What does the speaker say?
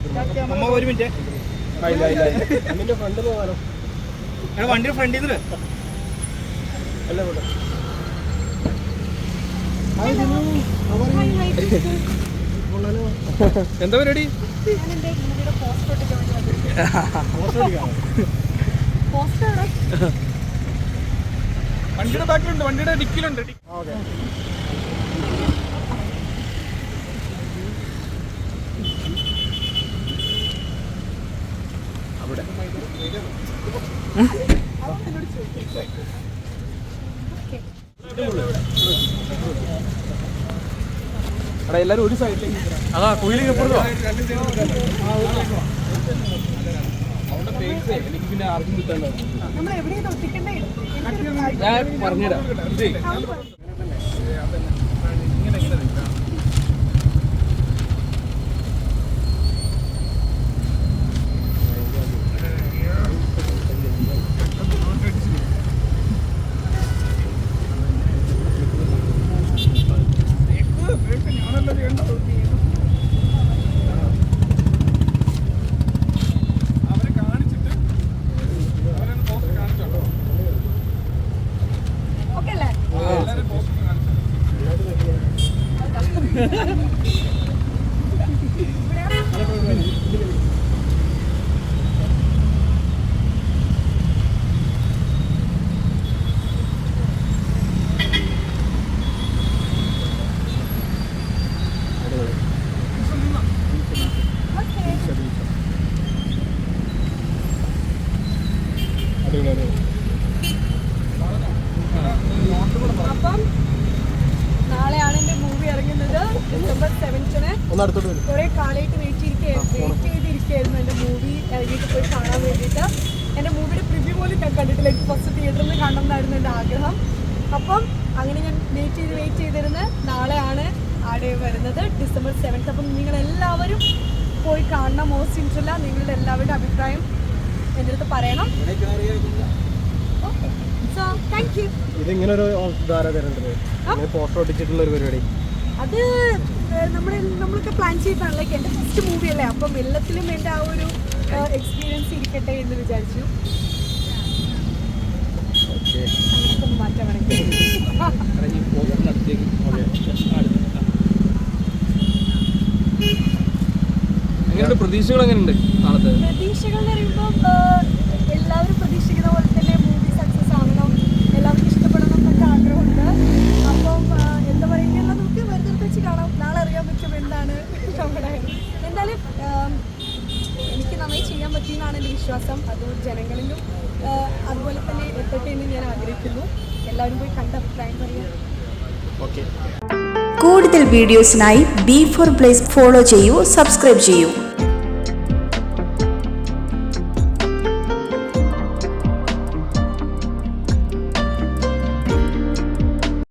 അമ്മ ഒരു മിനിറ്റ്. വണ്ടി ഫ്രണ്ട് പോകാനോ എടാ വണ്ടിയുടെ ഫ്രണ്ടിൽ നിന്ന് എന്താ പരിപാടി? വണ്ടിയുടെ ബാക്കിലുണ്ട് വണ്ടിയുടെ ഡിക്കിലുണ്ട് ഓക്കെ. എടാ എല്ലാരും ഒരു സൈഡിലേക്ക് അതാ കുയിലേക്ക് എപ്പോഴും എനിക്ക് പിന്നെ ആർക്കും കിട്ടാൻ ഞാൻ പറഞ്ഞുതരാം. പോസ്റ്റ് കാണിച്ചോ അപ്പം നാളെയാണ് എന്റെ മൂവി ഇറങ്ങുന്നത്. ഡിസംബർ സെവൻത്തിന് കുറെ കാലമായിട്ട് വെയിറ്റ് ചെയ്തിരിക്കുകയായിരുന്നു വെയിറ്റ് ചെയ്തിരിക്കുകയായിരുന്നു എന്റെ മൂവി ഇറങ്ങിയിട്ട് പോയി കാണാൻ വേണ്ടിയിട്ട്. എന്റെ മൂവിയുടെ പ്രിവ്യൂ പോലും ഞാൻ കണ്ടിട്ടില്ല. എനിക്ക് ഫസ്റ്റ് തിയേറ്ററിൽ നിന്ന് കാണണം എന്നായിരുന്നു എന്റെ ആഗ്രഹം. അപ്പം അങ്ങനെ ഞാൻ വെയിറ്റ് ചെയ്ത് വെയിറ്റ് ചെയ്തിരുന്ന് നാളെയാണ് ആടെ വരുന്നത് ഡിസംബർ സെവൻത്ത് അപ്പം നിങ്ങൾ എല്ലാവരും പോയി കാണണം. മോസ്റ്റ് ഇൻട്രല്ല നിങ്ങളുടെ എല്ലാവരുടെ അഭിപ്രായം എന്റെ അടുത്ത് പറയണം. യു ഇതിങ്ങനെ ഒരു ധാര തരേണ്ടത്. ഇങ്ങനെ ഫോട്ടോ ഒട്ടിച്ചിട്ടുള്ള ഒരു പരിപാടി. അത് നമ്മുടെ നമ്മളൊക്കെ പ്ലാൻ ചെയ്തിട്ടാണ് ലൈക്ക് എന്റെ ഫസ്റ്റ് മൂവി അല്ലേ? അപ്പം എല്ലാത്തിലും എന്റെ ആ ഒരു എക്സ്പീരിയൻസ് ഇരിക്കട്ടെ എന്ന് വിചാരിച്ചു. ഓക്കെ അങ്ങനത്തെ ഒന്ന് മാറ്റം വേണമെങ്കിൽ എങ്ങനെയുണ്ട് പ്രതീക്ഷകൾ എങ്ങനെയുണ്ട് പ്രതീക്ഷകൾ എന്ന് പറയുമ്പോൾ എല്ലാവരും പ്രതീക്ഷിക്കുന്ന പോലെ നന്നായി ചെയ്യാൻ പറ്റിയെന്നാണ് എന്റെ വിശ്വാസം. അത് ജനങ്ങളിലും അതുപോലെ തന്നെ എത്തട്ടെ എന്ന് ഞാൻ ആഗ്രഹിക്കുന്നു. എല്ലാവരും പോയി കണ്ട അഭിപ്രായം പറയാം ഓക്കെ കൂടുതൽ വീഡിയോസിനായി ബി ഫോർ പ്ലേസ് ഫോളോ ചെയ്യൂ സബ്സ്ക്രൈബ് ചെയ്യൂ.